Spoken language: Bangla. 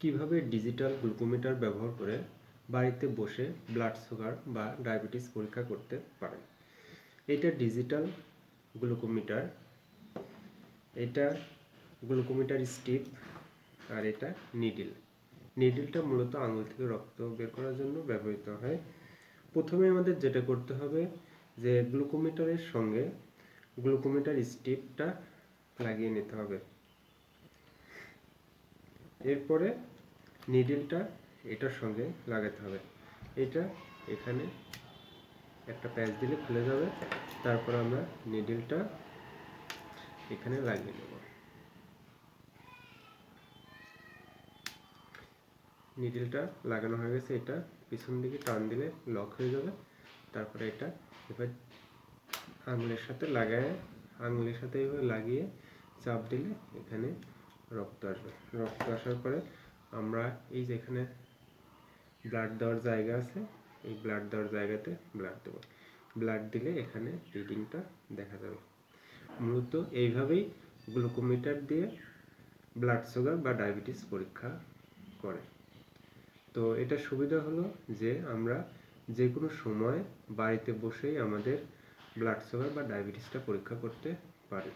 কীভাবে ডিজিটাল গ্লুকোমিটার ব্যবহার করে বাড়িতে বসে ব্লাড সুগার বা ডায়াবেটিস পরীক্ষা করতে পারেন? এটা ডিজিটাল গ্লুকোমিটার, এটা গ্লুকোমিটার স্টিপ আর এটা নিডিল। নিডিলটা মূলত আঙুল থেকে রক্ত বের করার জন্য ব্যবহৃত হয়। প্রথমে আমাদের যেটা করতে হবে যে গ্লুকোমিটারের সঙ্গে গ্লুকোমিটার স্টিপটা লাগিয়ে নিতে হবে। এরপরে নিডলটা এটার সঙ্গে লাগাতে হবে। এটা এখানে একটা প্যাচ দিলে খুলে যাবে। তারপর আমরা নিডলটা এখানে লাগিয়ে নেব। নিডলটা লাগানো হয়ে গেছে এটা। পিছন দিকে টান দিলে লক হয়ে যাবে। তারপরে এটা এবার আঙুলের সাথে লাগায় আঙুলের সাথে এভাবে লাগিয়ে চাপ দিলে এখানে রক্ত আসবে। রক্ত আসার পরে আমরা এই যে এখানে ব্লাড দেওয়ার জায়গা আছে, এই ব্লাড দেওয়ার জায়গাতে ব্লাড দেবো। ব্লাড দিলে এখানে রিডিংটা দেখা যাবে। মূলত এইভাবেই গ্লুকোমিটার দিয়ে ব্লাড সুগার বা ডায়াবেটিস পরীক্ষা করে। তো এটা সুবিধা হলো যে আমরা যে কোনো সময় বাড়িতে বসেই আমাদের ব্লাড সুগার বা ডায়াবেটিসটা পরীক্ষা করতে পারি।